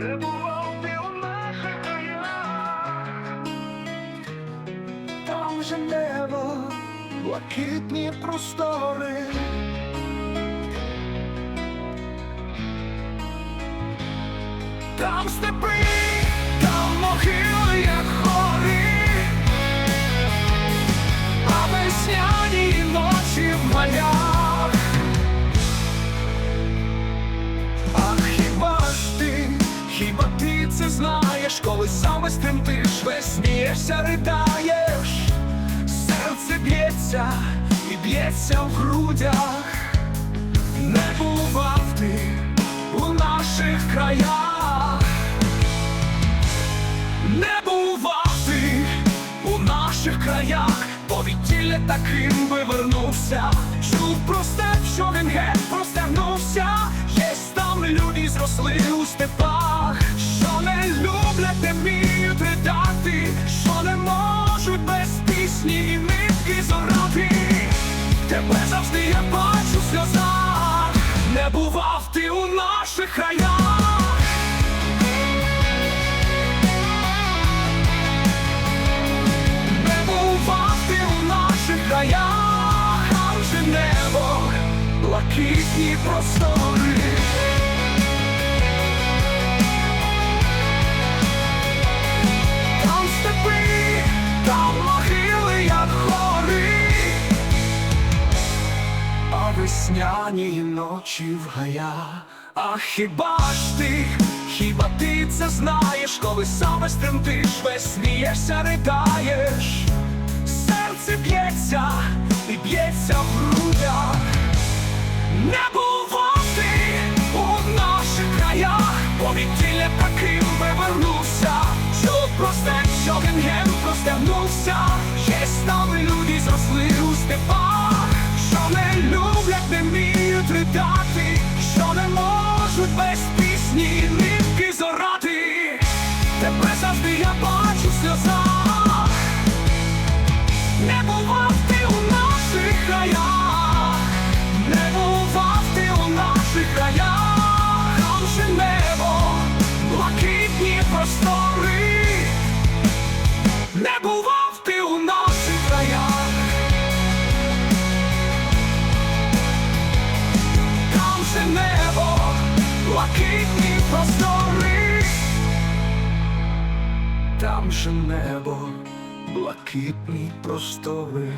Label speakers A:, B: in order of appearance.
A: Не бував ти. Там же небо, блакитні простори. Там степи, там могили, як це знаєш, коли саме стремтиш, весь смієшся, ридаєш, серце б'ється і б'ється в грудях, не бував ти у наших краях, не бував ти у наших краях, бо відтіля таким би вернувся. Чув про степ, що він геть простягнувся. Єсть там люди зросли у степах, краях. Не бував ти наших краях, там же небо, простори. Там степи, там могили, як гори, а весняні ночі в гаях. А хіба ж ти, хіба ти це знаєш, коли саме стремтиш, весь смієшся, ридаєш, серце б'ється і б'ється в грудях. Не бував ти у наших краях, бо відтіля таким би вернувся. Чув просте, що він простягнувся. Єсть там люди зросли у степах, що не люблять, не вміють ридати, не бував ти у наших краях, там же небо, блакитні простори, там же небо, блакитні простори.